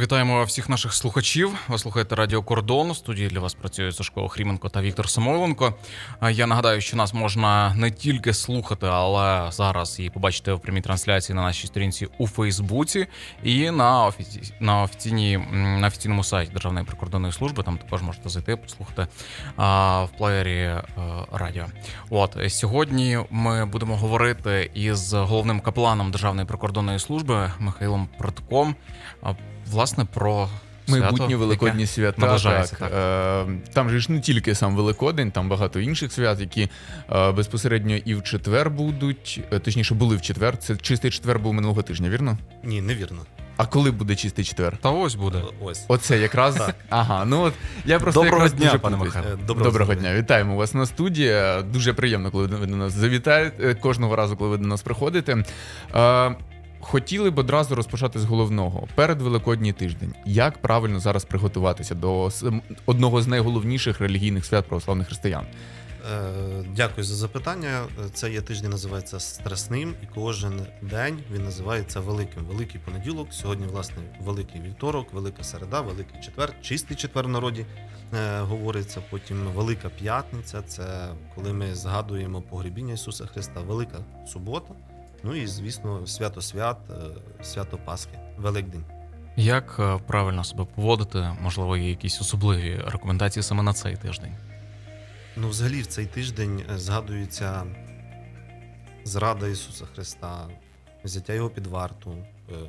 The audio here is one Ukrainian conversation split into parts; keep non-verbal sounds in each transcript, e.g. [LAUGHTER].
Вітаємо всіх наших слухачів. Ви слухаєте Радіо Кордон. У студії для вас працює Сашко Хріменко та Віктор Самойленко. Я нагадаю, що нас можна не тільки слухати, але зараз і побачити в прямій трансляції на нашій сторінці у Фейсбуці і на офіці... на офіційній на офіційному сайті Державної прикордонної служби. Там також можете зайти, послухати а, в плеєрі е, радіо. От сьогодні ми будемо говорити із головним капеланом Державної прикордонної служби Михайлом Протком. Власне, про Майбутні свято, великодні яке свята. наближається, Так. Е, Там же ж не тільки сам Великодень, там багато інших свят, які е, безпосередньо і в четвер будуть, е, точніше, були в четвер. Це чистий четвер був минулого тижня, вірно? Ні, невірно. А коли буде чистий четвер? Та ось буде. Ось. Оце якраз. Так. Ага, ну от я просто Доброго якраз дня, дуже пане. Михайло. Е, Доброго, Доброго дня, вітаємо вас на студії. Дуже приємно, коли ви до нас завітаєте кожного разу, коли ви до нас приходите. Хотіли б одразу розпочати з головного перед Великодній тиждень. Як правильно зараз приготуватися до одного з найголовніших релігійних свят православних християн? Е, Дякую за запитання. Це є тиждень, називається страсним, і кожен день він називається великим. Великий понеділок. Сьогодні, власне, великий вівторок, велика середа, великий четвер, чистий четвер в народі е, говориться. Потім Велика П'ятниця. Це коли ми згадуємо погребіння Ісуса Христа. Велика субота. Ну і звісно, свято свят, е, свято Пасхи, Великдень. Як е, правильно себе поводити? Можливо, є якісь особливі рекомендації саме на цей тиждень. Ну, взагалі, в цей тиждень е, згадується зрада Ісуса Христа, взяття Його під варту,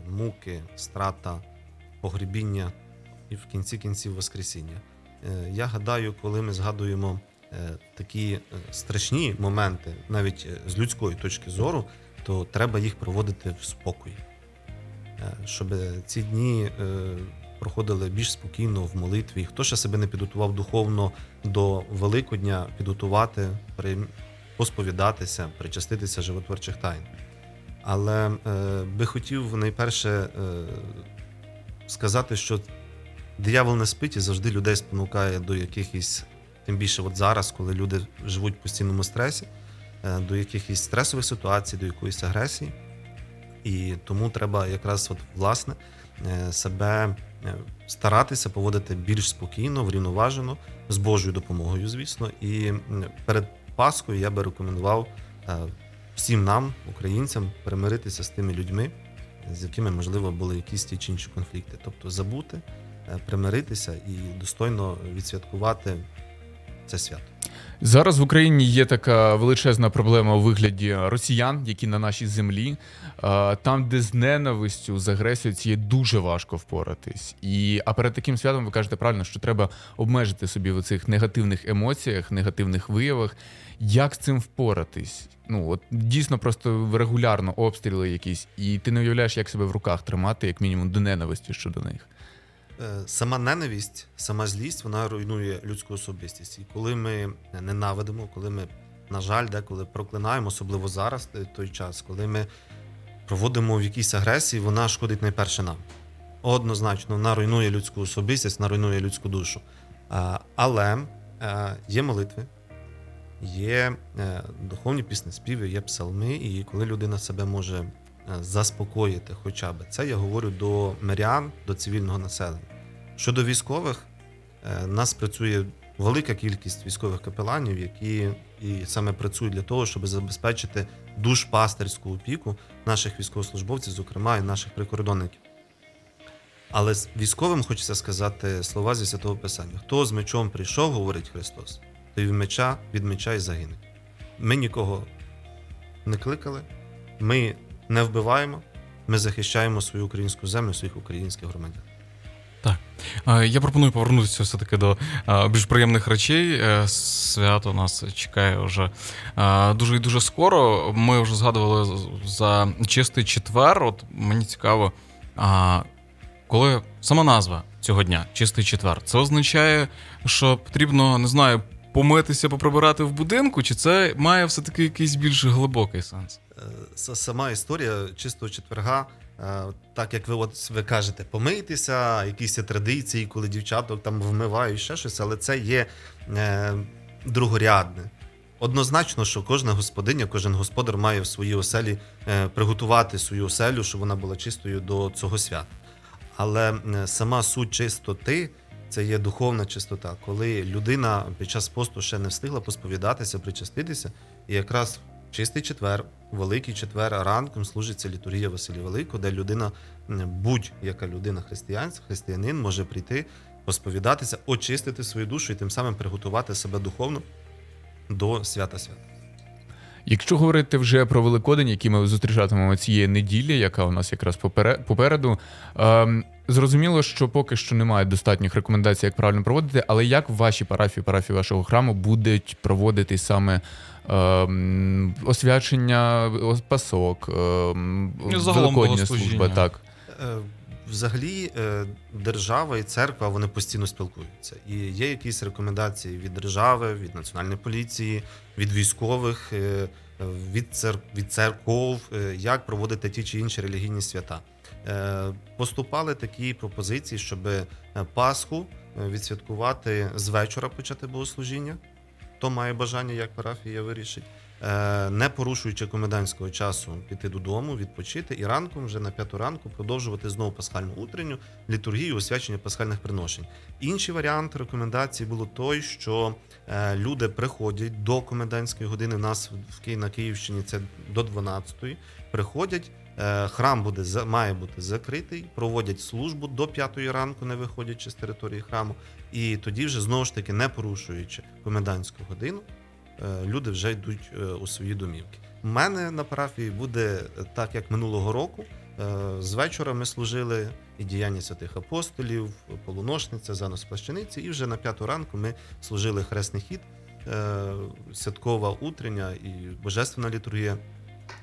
муки, страта, погребіння і в кінці кінців Воскресіння. Я гадаю, коли ми згадуємо такі страшні моменти, навіть з людської точки зору, то треба їх проводити в спокої, Е, щоб ці дні е, проходили більш спокійно в молитві. Хто ще себе не підготував духовно до Великодня, підготувати, посповідатися, причаститися животворчих тайн. Але е, би хотів найперше сказати, що диявол не спить і завжди людей спонукає до якихось, тим більше от зараз, коли люди живуть в постійному стресі, до якихось стресових ситуацій, до якоїсь агресії. І тому треба якраз от, власне е, себе е, старатися поводити більш спокійно, врівноважено, з Божою допомогою, звісно. І перед Пасхою я би рекомендував е, всім нам, українцям, примиритися з тими людьми, з якими, можливо, були якісь ті чи інші конфлікти. Тобто забути, е, примиритися і достойно відсвяткувати це свято. Зараз в Україні є така величезна проблема у вигляді росіян, які на нашій землі. Там, де з ненавистю, з агресією цією дуже важко впоратись. І а перед таким святом ви кажете правильно, що треба обмежити собі в цих негативних емоціях, негативних виявах. Як з цим впоратись? Ну от дійсно просто регулярно обстріли якісь, і ти не уявляєш, як себе в руках тримати, як мінімум, до ненависті щодо них. Е, Сама ненависть, сама злість, вона руйнує людську особистість. І коли ми ненавидимо, коли ми, на жаль, деколи проклинаємо, особливо зараз, е, той час, коли ми проводимо в якійсь агресії, вона шкодить найперше нам. Однозначно, вона руйнує людську особистість, вона руйнує людську душу. Але е, є молитви, є духовні пісні співи, є псалми, і коли людина себе може заспокоїти хоча б. Це я говорю до мирян, до цивільного населення. Щодо військових, е, нас працює велика кількість військових капеланів, які і саме працюють для того, щоб забезпечити душпастерську опіку наших військовослужбовців, зокрема і наших прикордонників. Але військовим хочеться сказати слова зі святого Писання: хто з мечом прийшов, говорить Христос, той від меча, від меча і загине. Ми нікого не кликали, ми не вбиваємо, ми захищаємо свою українську землю, своїх українських громадян. Е, Я пропоную повернутися все-таки до більш приємних речей. Е, Свято нас чекає вже дуже і дуже скоро. Ми вже згадували за чистий четвер. От мені цікаво, коли сама назва цього дня чистий четвер, це означає, що потрібно, не знаю, помитися, поприбирати в будинку, чи це має все-таки якийсь більш глибокий сенс? Е, Сама історія чистого четверга, так як ви от ви кажете, помийтеся, якісь традиції, коли дівчаток там вмивають ще щось, але це є е, другорядне. Однозначно, що кожна господиня, кожен господар має в своїй оселі е, приготувати свою оселю, щоб вона була чистою до цього свята. Але е, сама суть чистоти це є духовна чистота, коли людина під час посту ще не встигла посповідатися, причаститися, і якраз чистий четвер, великий четвер ранком служиться літургія Василія Великого, де людина, будь-яка людина християнська, християнин може прийти, посповідатися, очистити свою душу і тим самим приготувати себе духовно до свята свят. Якщо говорити вже про Великодень, який ми зустрічатимемо цієї неділі, яка у нас якраз попере- попереду, ем, зрозуміло, що поки що немає достатніх рекомендацій, як правильно проводити, але як в вашій парафії, парафії вашого храму будуть проводити саме ем, освячення пасок, І Великодня служба, так. Е, Взагалі, е, держава і церква вони постійно спілкуються. І є якісь рекомендації від держави, від національної поліції, від військових, е, від, цер... від церков, е, як проводити ті чи інші релігійні свята. Е, Поступали такі пропозиції, щоб е, Пасху е, відсвяткувати з вечора почати богослужіння. Хто має бажання, як парафія вирішить, не порушуючи комендантського часу, піти додому, відпочити і ранком, вже на п'яту ранку, продовжувати знову пасхальну утренню літургію освячення пасхальних приношень. Інший варіант рекомендацій було той, що люди приходять до комендантської години. У нас на Київщині це до 12-ї. Приходять. Е, Храм буде має бути закритий, проводять службу до п'ятої ранку, не виходячи з території храму, і тоді вже знову ж таки не порушуючи комендантську годину, е, люди вже йдуть е, у свої домівки. У мене на парафії буде так, як минулого року. З вечора ми служили і діяння святих апостолів, полуношниця, занос плащаниці, і вже на п'яту ранку ми служили хресний хід, святкова утрення і божественна літургія,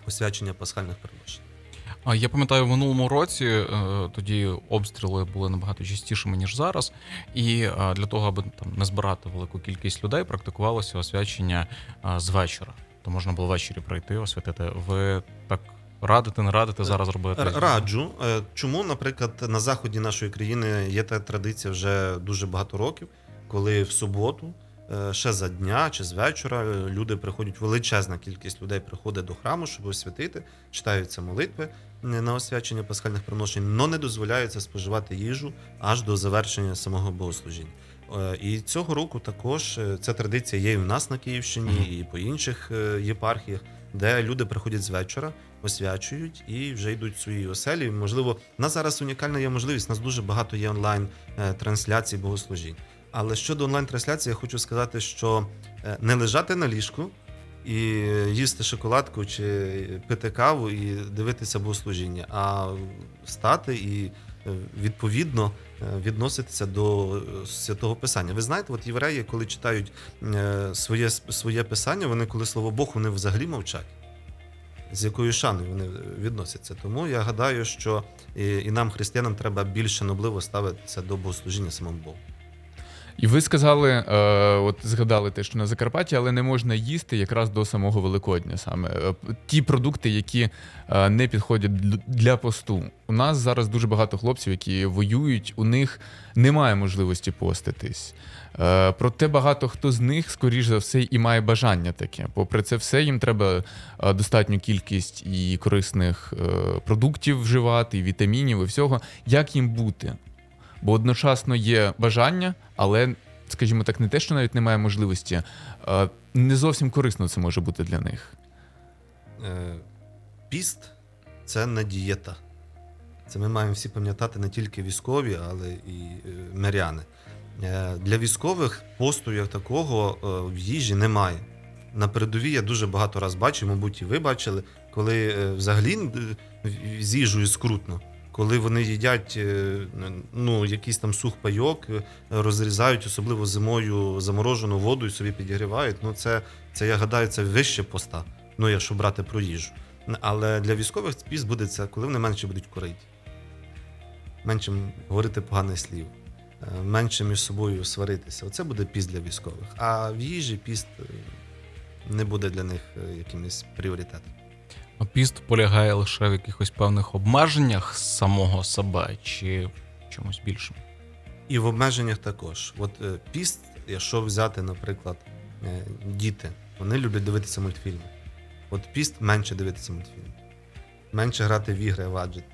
освячення пасхальних приношень. А я пам'ятаю, в минулому році е, тоді обстріли були набагато частішими ніж зараз. І е, для того, аби там не збирати велику кількість людей, практикувалося освячення е, з вечора. То можна було ввечері прийти, освятити. Ви так радите, не радите зараз робити? Раджу. Е, Чому, наприклад, на заході нашої країни є та традиція вже дуже багато років, коли в суботу, е, ще за дня чи з вечора, е, люди приходять, величезна кількість людей приходить до храму, щоб освятити, читаються молитви е, на освячення пасхальних приношень, але не дозволяється споживати їжу аж до завершення самого богослужіння. Е, І цього року також е, ця традиція є і в нас на Київщині, і по інших е, єпархіях, де люди приходять з вечора, освячують і вже йдуть в свої оселі. Можливо, в нас зараз унікальна є можливість. У нас дуже багато є онлайн е, трансляцій богослужінь. Але щодо онлайн трансляції, я хочу сказати, що е, не лежати на ліжку і їсти шоколадку чи пити каву і дивитися богослужіння, а встати і е, відповідно е, відноситися до святого писання. Ви знаєте, от євреї, коли читають своє, своє писання, вони коли слово Бог, вони взагалі мовчать. З якою шаною вони відносяться. Тому я гадаю, що і, нам, християнам, треба більше шанобливо ставитися до богослужіння самому Богу. І ви сказали, е, от згадали те, що на Закарпатті, але не можна їсти якраз до самого Великодня саме Е, ті продукти, які е, не підходять для посту. У нас зараз дуже багато хлопців, які воюють, у них немає можливості поститись. Е, Проте багато хто з них, скоріш за все, і має бажання таке. Попри це все, їм треба е, достатню кількість і корисних продуктів вживати, і вітамінів, і всього. Як їм бути? Бо одночасно є бажання, але, скажімо так, не те, що навіть немає можливості, не зовсім корисно це може бути для них. Е, Піст це не дієта. Це ми маємо всі пам'ятати не тільки військові, але і е, миряни. Е, Для військових посту як такого е, в їжі немає. На передовій я дуже багато раз бачив, мабуть, і ви бачили, коли е, взагалі е, з їжею скрутно. Коли вони їдять е, ну, якийсь там сухпайок, е, розрізають, особливо зимою заморожену воду і собі підігрівають. Ну, це, це я гадаю, це вище поста. Ну, якщо брати про їжу. Але для військових піс буде це, коли вони менше будуть курити, менше говорити поганих слів, е, менше між собою сваритися. Оце буде піст для військових. А в їжі піст не буде для них якимось пріоритетом. Піст полягає лише в якихось певних обмеженнях самого себе чи в чомусь більшому. І в обмеженнях також. От е, піст, якщо взяти, наприклад, е, діти, вони люблять дивитися мультфільми. От піст менше дивитися мультфільми, менше грати в ігри, в аджет.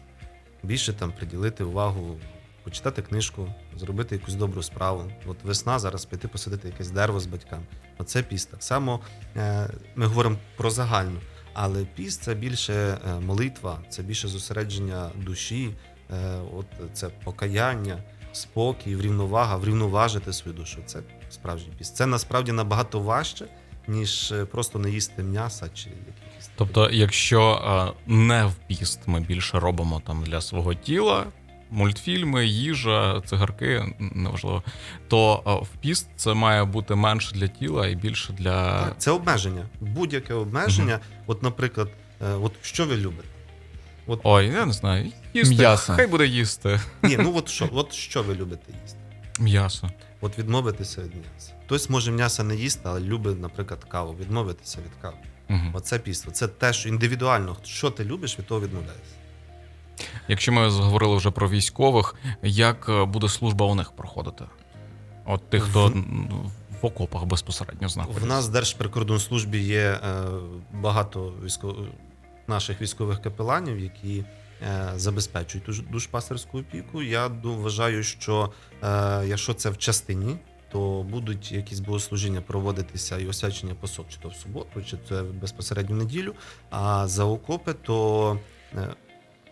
більше там приділити увагу, почитати книжку, зробити якусь добру справу. От весна зараз піти посадити якесь дерево з батьками. Оце піст. Так само е, ми говоримо про загальну, але піст це більше е, молитва, це більше зосередження душі, е, от це покаяння, спокій, врівновага, врівноважити свою душу. Це справжній піст. Це насправді набагато важче, ніж е, просто не їсти м'яса чи якісь. Тобто, якщо не в піст ми більше робимо там для свого тіла, мультфільми, їжа, цигарки, неважливо, то в піст це має бути менше для тіла і більше для. Так, це обмеження. Будь-яке обмеження. От, наприклад, е, от що ви любите? Ой, я не знаю. Їсти. М'ясо. Хай буде їсти. Ні, ну от що, от що ви любите їсти? М'ясо. От відмовитися від м'яса. Хтось може м'яса не їсти, але любить, наприклад, каву. Відмовитися від кави. Угу. Оце піство. Це те, що індивідуально, що ти любиш, від того відмовляєшся. Якщо ми говорили вже про військових, як е, буде служба у них проходити? От тих, хто В- в окопах безпосередньо знаходиться. В нас в Держприкордонслужбі є е, багато військо... наших військових капеланів, які е, забезпечують душ- душпастерську опіку. Я вважаю, що якщо це в частині, то будуть якісь богослужіння проводитися і освячення посок, чи то в суботу, чи це безпосередньо в неділю. А за окопи, то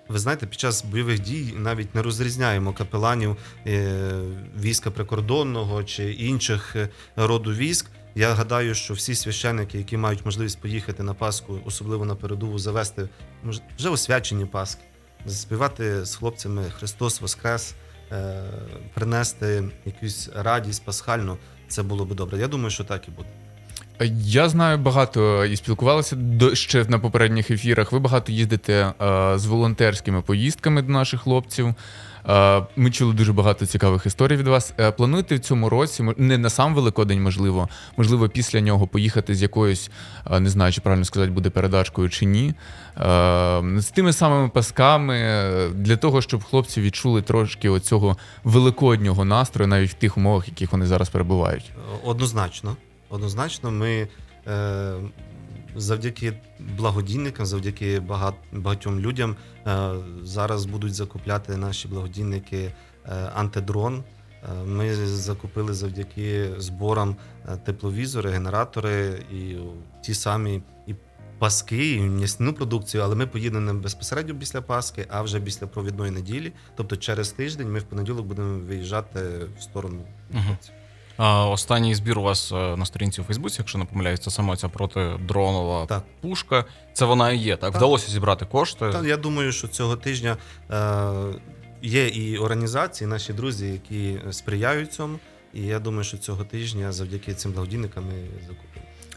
ви знаєте, під час бойових дій навіть не розрізняємо капеланів е, війська прикордонного чи інших е, роду військ. Я гадаю, що всі священники, які мають можливість поїхати на Пасху, особливо на передову, завести вже освячені Пасхи, заспівати з хлопцями Христос Воскрес, е, принести якусь радість пасхальну, це було би добре. Я думаю, що так і буде. Я знаю багато і спілкувалися до ще на попередніх ефірах. Ви багато їздите е, з волонтерськими поїздками до наших хлопців. Е, ми чули дуже багато цікавих історій від вас. Е, плануєте в цьому році, не на сам Великодень, можливо, можливо, після нього поїхати з якоюсь, е, не знаю, чи правильно сказати, буде передачкою чи ні. Е, з тими самими пасками е, для того, щоб хлопці відчули трошки оцього великоднього настрою, навіть в тих умовах, в яких вони зараз перебувають. Однозначно. Однозначно, ми е, завдяки благодійникам, завдяки багат, багатьом людям е, зараз будуть закупляти наші благодійники е, антидрон. Е, Ми закупили завдяки зборам е, тепловізори, генератори і ті самі і паски, і м'ясну продукцію, але ми поїдемо не безпосередньо після Пасхи, а вже після провідної неділі. Тобто через тиждень ми в понеділок будемо виїжджати в сторону. Мгм. Останній збір у вас е, на сторінці у Фейсбуці, якщо не помиляюсь, це саме ця протидронова Так. пушка. Це вона і є. Так, Так. вдалося зібрати кошти. Так, я думаю, що цього тижня е, є і організації, наші друзі, які сприяють цьому. І я думаю, що цього тижня завдяки цим благодійникам ми.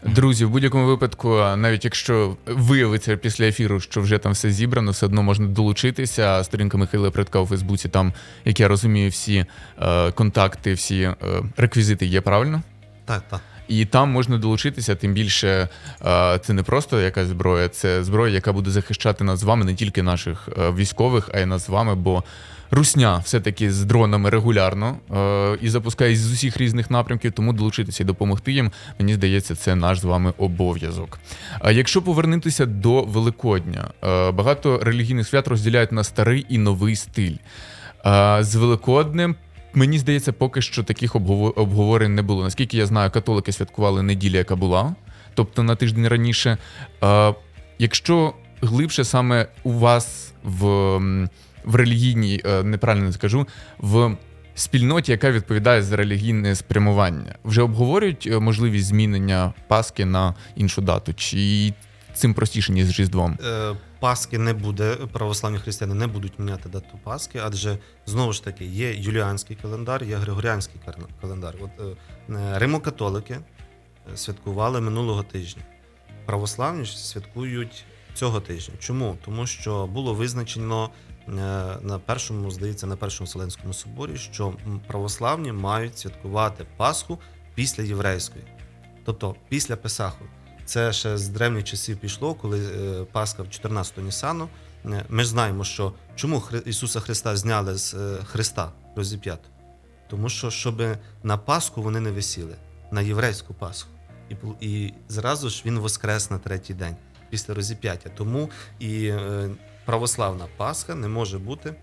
Друзі, в будь-якому випадку, навіть якщо виявиться після ефіру, що вже там все зібрано, все одно можна долучитися. Сторінка Михайла Предка у Фейсбуці, там, як я розумію, всі е, контакти, всі е, реквізити є правильно. Так, так. І там можна долучитися, тим більше е, це не просто якась зброя, це зброя, яка буде захищати нас з вами, не тільки наших е, військових, а й нас з вами. Бо русня все-таки з дронами регулярно е, і запускає з усіх різних напрямків, тому долучитися і допомогти їм. Мені здається, це наш з вами обов'язок. А якщо повернутися до Великодня, е, багато релігійних свят розділяють на старий і новий стиль. Е, З Великоднем Мені здається, поки що таких обговорень не було. Наскільки я знаю, католики святкували неділю, яка була, тобто на тиждень раніше. Е, якщо глибше саме у вас в, в релігійній, е, неправильно скажу, в спільноті, яка відповідає за релігійне спрямування, вже обговорюють е, можливість змінення Пасхи на іншу дату, чи цим простіше, ніж з Різдвом? Е, Паски не буде, православні християни не будуть міняти дату Пасхи, адже знову ж таки є юліанський календар, є григоріанський календар. От римокатолики святкували минулого тижня. Православні святкують цього тижня. Чому? Тому що було визначено на першому, здається, на першому Вселенському соборі, що православні мають святкувати Пасху після єврейської, тобто після Песаху. Це ще з древніх часів пішло, коли е, Пасха в 14 Нісану. Е, Ми ж знаємо, що чому Ісуса Христа зняли з е, Христа розіп'ято? Тому що щоб на Пасху вони не висіли, на єврейську Пасху. І, і зразу ж він воскрес на третій день після розіп'яття. Тому і е, православна Пасха не може бути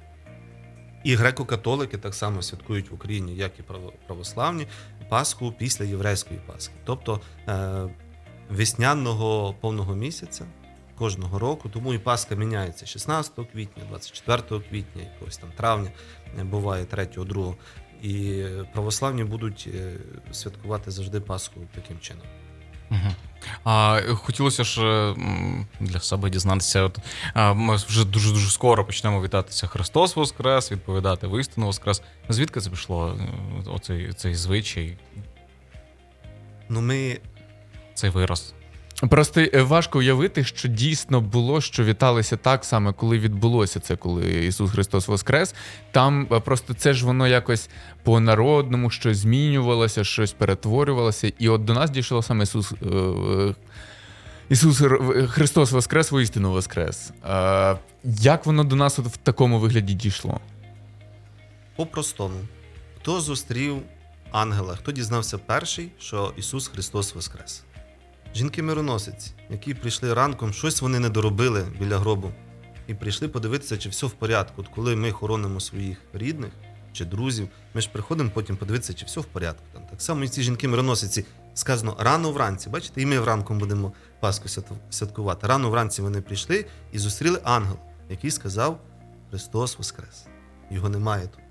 І греко-католики так само святкують в Україні, як і православні, Пасху після єврейської Пасхи. Тобто е, весняного повного місяця кожного року, тому і Пасха міняється 16 квітня, 24 квітня, якогось там травня, е, буває 3 2 І православні будуть е, святкувати завжди Пасху таким чином. Угу. А хотілося ж е, для себе дізнатися. От ми вже дуже дуже скоро почнемо вітатися Христос Воскрес, відповідати воістину Воскрес. Звідки це пішло? е, Оцей цей звичай, Ну, ми цей вираз? Просто е, важко уявити, що дійсно було, що віталися так саме, коли відбулося це, коли Ісус Христос Воскрес. Там е, просто це ж воно якось по-народному щось змінювалося, щось перетворювалося. І от до нас дійшло саме Ісус. е, Ісус Христос Воскрес, воістину Воскрес. Як воно до нас от в такому вигляді дійшло? по-простому. Хто зустрів ангела, хто дізнався перший, що Ісус Христос Воскрес? Жінки-мироносиці, які прийшли ранком, щось вони не доробили біля гробу. І прийшли подивитися, чи все в порядку. От коли ми хоронимо своїх рідних чи друзів, ми ж приходимо потім подивитися, чи все в порядку. Там так само і ці жінки-мироносиці сказано рано вранці. Бачите, і ми вранком будемо Пасху святкувати. Рано вранці вони прийшли і зустріли ангела, який сказав Христос Воскрес. Його немає тут.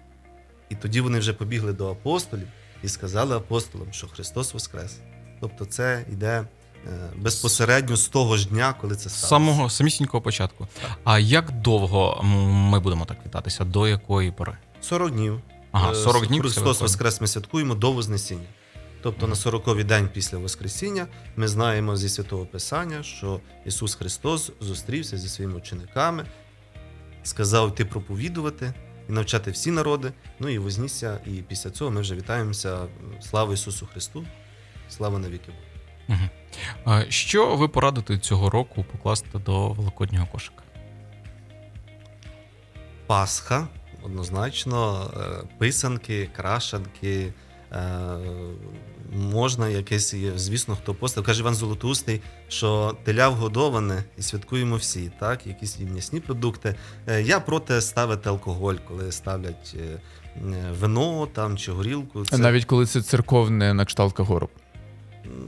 І тоді вони вже побігли до апостолів і сказали апостолам, що Христос Воскрес. Тобто це йде безпосередньо з того ж дня, коли це сталося. самого самісінького початку. А як довго ми будемо так вітатися? До якої пори? 40 днів. Ага, Е, 40 днів. Христос Воскрес ми святкуємо до Вознесіння. Тобто на 40-й день після Воскресіння ми знаємо зі Святого Писання, що Ісус Христос зустрівся зі своїми учениками, сказав йти проповідувати і навчати всі народи. Ну і вознісся. І після цього ми вже вітаємося. Слава Ісусу Христу! Слава навіки Що ви порадите цього року покласти до великоднього кошика? Пасха, однозначно, е, писанки, крашанки. е, Можна якесь, звісно, хто постав. Каже Іван Золотоустий, що теля вгодоване і святкуємо всі, так? Якісь і м'ясні продукти. Е, Я проти ставити алкоголь, коли ставлять вино там чи горілку. Це, Навіть коли це церковне на кшталт Кагору.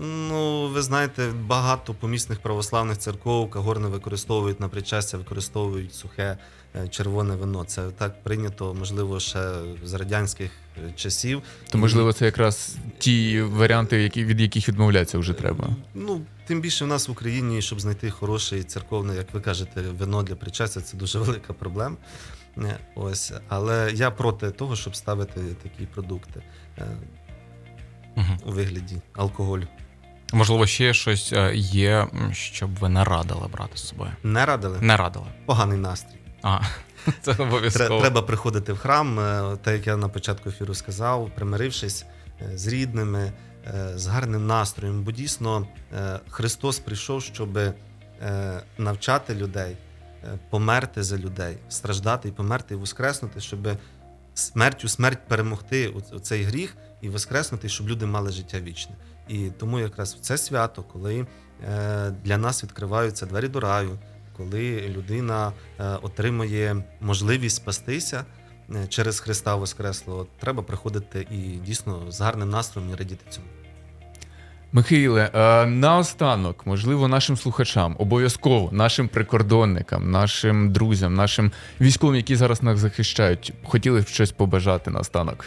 Ну, ви знаєте, багато помісних православних церков кагор не використовують на причастя, використовують сухе е, червоне вино. Це так прийнято, можливо, ще з радянських е, часів. То, можливо, це якраз ті варіанти, які, від яких відмовлятися вже треба. Ну, тим більше в нас в Україні, щоб знайти хороше церковне, як ви кажете, вино для причастя, це дуже [LAUGHS] велика проблема. Е, Ось, але я проти того, щоб ставити такі продукти Мгм. у вигляді алкоголю. Можливо, ще щось е, є, щоб ви не радили брати з собою. Не радили? Не радили. Поганий настрій. А, [LAUGHS] це обов'язково. Треба приходити в храм, е, так як я на початку ефіру сказав, примирившись е, з рідними, з гарним настроєм. Бо дійсно Христос прийшов, щоб навчати людей, померти за людей, страждати і померти, і воскреснути, щоб смертю смерть перемогти цей гріх і воскреснути, щоб люди мали життя вічне. І тому якраз в це свято, коли е, для нас відкриваються двері до раю, коли людина е, отримує можливість спастися е, через Христа Воскреслого, треба приходити і дійсно з гарним настроєм і радіти цьому. Михайле, наостанок, можливо, нашим слухачам, обов'язково нашим прикордонникам, нашим друзям, нашим військовим, які зараз нас захищають, хотіли б щось побажати наостанок.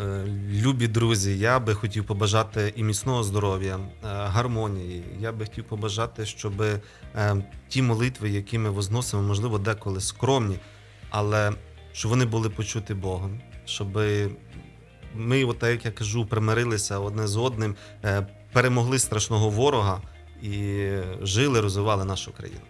Е, Любі друзі, я би хотів побажати і міцного здоров'я, е, гармонії. Я би хотів побажати, щоб е, ті молитви, які ми возносимо, можливо, деколи скромні, але щоб вони були почуті Богом, щоб ми, от, як я кажу, примирилися одне з одним, перемогли страшного ворога і жили, розвивали нашу країну.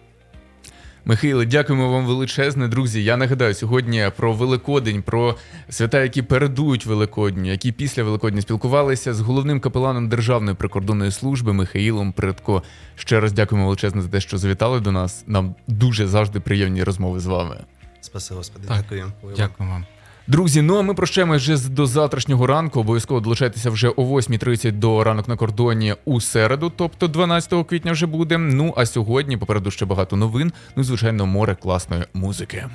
Михайле, дякуємо вам величезне, друзі. Я нагадаю сьогодні про Великодень, про свята, які передують Великодню, які після Великодня спілкувалися з головним капеланом Державної прикордонної служби Михаїлом Придко. Ще раз дякуємо величезне за те, що завітали до нас. Нам дуже завжди приємні розмови з вами. Спасибо, Господи, Так, дякую. Дякую вам. Друзі, ну а ми прощаємось вже до завтрашнього ранку. Обов'язково долучайтеся вже о 8.30 до ранок на кордоні у середу, тобто 12 квітня вже буде. Ну а сьогодні попереду ще багато новин. Ну звичайно, море класної музики.